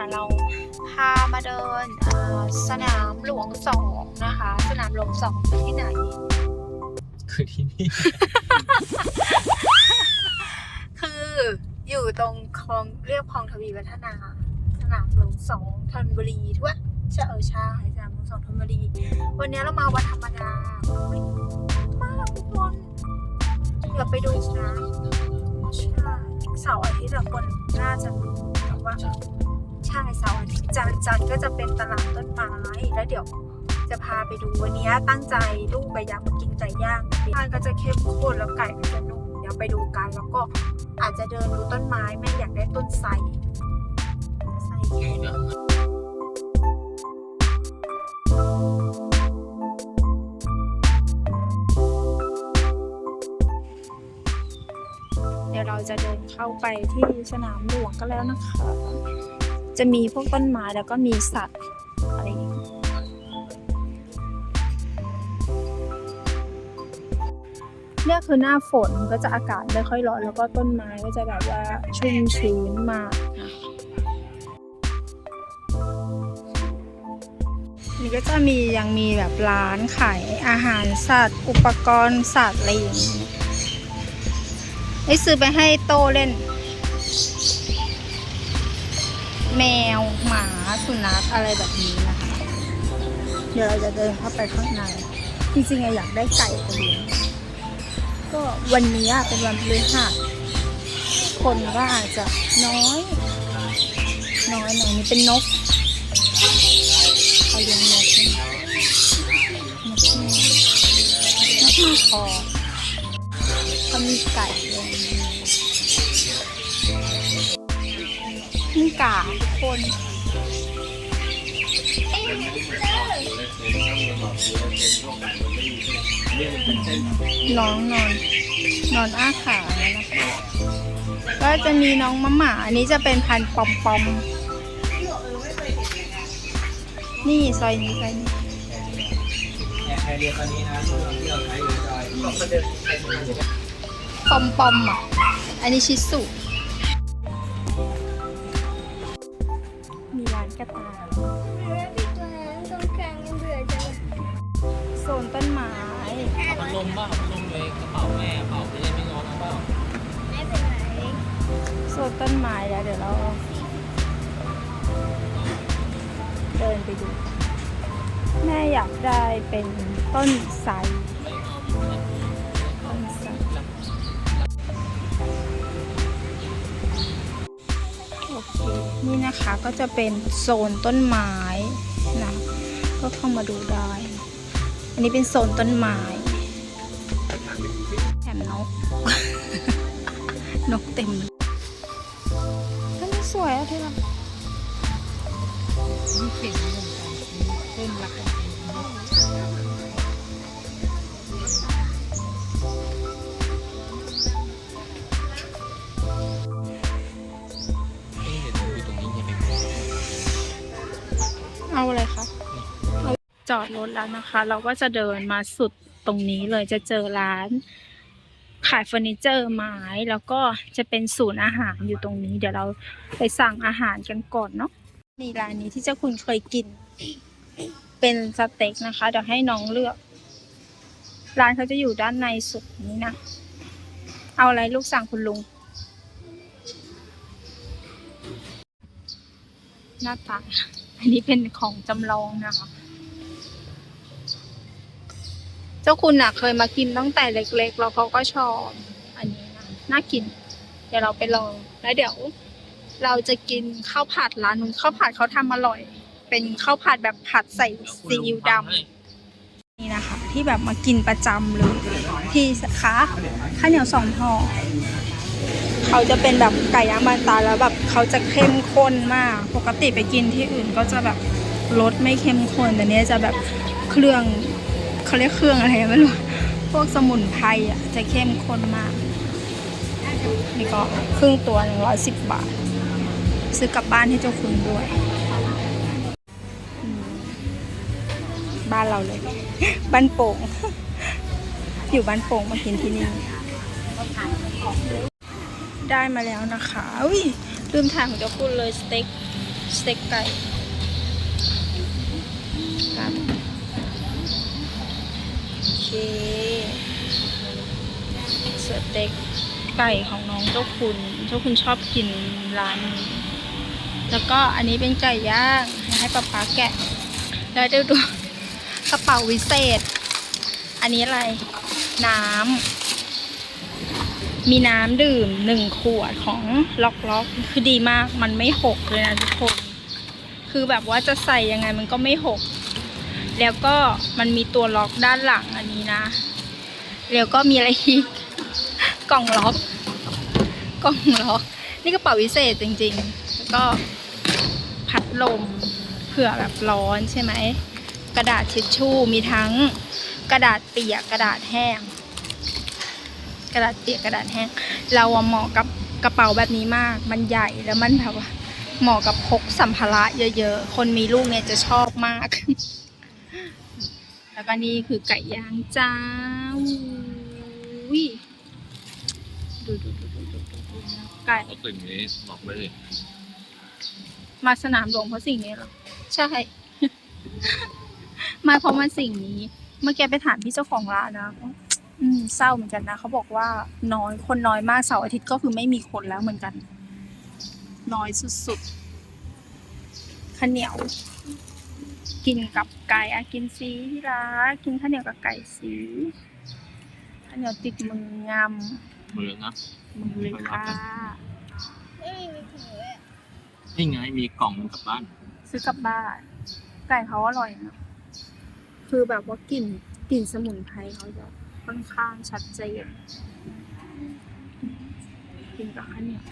ค่ะเราพามาเดินเอ่อสนามหลวงสองนะคะ สนามหลวงสองคือที่ไหน คือที่นี่ คืออยู่ตรงคลองเรียบคลองทวีวัฒนา สนามหลวงสองธนบุรีทั่วใช่เออใช่สนามหลวงสองธนบุรี วันนี้เรามาวันธรรมดาเฮ้ยมากทุกคนเดี๋ยวไปดูนะใช่เสาร์อาทิตย์อะคนน่าจะรู้แต่ว่า ใช่เสาร์อาทิตย์จันทร์จันทร์ก็จะเป็นตลาดต้นไม้แล้วเดี๋ยวจะพาไปดูวันนี้ตั้งใจลูกไปอยากกินไก่ย่างบ้านก็จะเข้มข้นแล้วไก่ก็จะนุ่มเดี๋ยวไปดูกันแล้วก็อาจจะเดินดูต้นไม้แม่อยากได้ต้นไทรไทรเดี๋ยวเราจะเดินเข้าไปที่สนามหลวงก็แล้วนะคะ จะมีพวกต้นไม้แล้วก็มีสัตว์อะไรอย่างงี้เนี่ยคือหน้าฝนก็จะอากาศไม่ค่อยร้อนแล้วก็ต้นไม้ก็จะแบบว่าชุ่มชื้นมากนี่ก็จะมียังมีแบบร้านขายอาหารสัตว์ อุปกรณ์สัตว์อะไรอย่างนี้ไอ้ซื้อไปให้โตเล่น แมวหมาสุนัขอะไรแบบนี้นะคะ เดี๋ยวเราจะเดินเข้าไปข้างในจริงๆอยากได้ไก่ไปเลี้ก็วันนี้เป็นวันพฤหัสคนก็อาจจะน้อย น้อยหน่อยนี่เป็นนกเขาเลี้ยงนกนกนกมาคอเขามีไก่ เลยมีกาทุกคนน้องนอน นอนอ้าขาแล้วนะคะก็จะมีน้องมะหมา อันนี้จะเป็นพันธุ์ปอมปอม นี่ซอยนี้ซอยนี้ใครเรียนตอนนี้นะที่เราใช้อยู่จอยก็เดินไปดูปอมปอมอะ อันนี้ชิสุ กระต่ายมีตัวนั้นตรงกลางยังเบื่อจังโซนต้นไม้พัดลมบ้าพัดลมเลยกระเป๋าแม่เป๋าไม่ได้ไม่งอนะเปล่าไม่เป็นไรโซนต้นไม้แล้วเดี๋ยวเรา เดินไปดู แม่อยากได้เป็นต้นไทร นี่นะคะก็จะเป็นโซนต้นไม้นะก็เข้ามาดูได้ อันนี้เป็นโซนต้นไม้แถมนก นกเต็มเลยอันนี้สวยอะที่เรานี่เก่งเรื่องการเต้นรัก เอาอะไรคะเอาจอดรถแล้วนะคะ เราก็จะเดินมาสุดตรงนี้เลยจะเจอร้าน ขายเฟอร์นิเจอร์ไม้แล้วก็จะเป็นศูนย์อาหารอยู่ตรงนี้ เดี๋ยวเราไปสั่งอาหารกันก่อนเนาะนี่ร้านนี้ที่เจ้าคุณเคยกิน เป็นสเต็กนะคะเดี๋ยวให้น้องเลือก ร้านเขาจะอยู่ด้านในสุดนี้นะ เอาอะไรลูกสั่งคุณลุงหน้าตา อันนี้เป็นของจำลองนะคะ เจ้าคุณน่ะ เคยมากินตั้งแต่เล็กๆแล้วเขาก็ชอบ อันนี้นะน่ากิน เดี๋ยวเราไปลอง แล้วเดี๋ยว เราจะกินข้าวผัดร้านนู้นข้าวผัดเขาทำอร่อย เป็นข้าวผัดแบบผัดใส่ซีอิ๊วดำนี่นะคะ ที่แบบมากินประจำเลยที่คะข้าวเหนียวสองห่อ เขาจะเป็นแบบไก่ย่างบานตาแล้วแบบเขาจะเข้มข้นมาก ปกติไปกินที่อื่นก็จะแบบรสไม่เข้มข้นแต่เนี้ยจะแบบเครื่องเขาเรียกเครื่องอะไรไม่รู้พวกสมุนไพรอะจะเข้มข้นมาก นี่ก็ครึ่งตัวหนึ่งร้อยสิบบาท ซื้อกลับบ้านให้เจ้าคุณด้วย บ้านเราเลย บ้านโป่ง อยู่บ้านโป่งมากินที่นี่ ได้มาแล้วนะคะอุ้ยลืมถ่ายของเจ้าคุณเลยสเต็กสเต็กไก่ครับโอเคสเต็กไก่ของน้องเจ้าคุณเจ้าคุณชอบกินร้านนี้แล้วก็อันนี้เป็นไก่ย่างให้ป๊าป๊าแกะ แล้วเดี๋ยวดูกระเป๋าวิเศษ อันนี้อะไร น้ำ มีน้ำดื่มหนึ่งขวดของล็อกล็อกคือดีมากมันไม่หกเลยนะทุกคน คือแบบว่าจะใส่ยังไงมันก็ไม่หก แล้วก็มันมีตัวล็อกด้านหลังอันนี้นะ แล้วก็มีอะไรอีกกล่องล็อก กล่องล็อก นี่กระเป๋าวิเศษจริงๆ แล้วก็พัดลมเผื่อแบบร้อนใช่ไหม กระดาษทิชชู่มีทั้งกระดาษเปียกกระดาษแห้ง กระดาษเปียกกระดาษแห้ง เราอะเหมาะกับกระเป๋าแบบนี้มาก มันใหญ่แล้วมันแบบว่าเหมาะกับพกสัมภาระเยอะๆ คนมีลูกเนี่ยจะชอบมาก แล้วก็นี่คือไก่ย่างจ้าวิดูดูดูดูดูดูดูไก่เอาสิ่งนี้บอกเลยมาสนามหลวงเพราะสิ่งนี้เหรอ ใช่ มาเพราะมันสิ่งนี้ เมื่อกี้ไปถามพี่เจ้าของร้านนะ อืมเศร้าเหมือนกันนะเขาบอกว่าน้อยคนน้อยมากเสาร์อาทิตย์ก็คือไม่มีคนแล้วเหมือนกัน น้อยสุดๆข้าวเหนียว กินกับไก่อะกินซีที่ร้านกินข้าวเหนียวกับไก่สีข้าวเหนียวติดมืองามมือนะมือเลยค่ะไม่มีถุงเลยนี่ไงมีกล่องกลับบ้าน ซื้อกลับบ้าน ไก่เขาอร่อยนะคือแบบว่ากลิ่นกลิ่นสมุนไพรเขาจะ ค่อนข้างชัดเจนกินกับข้าวเหนียว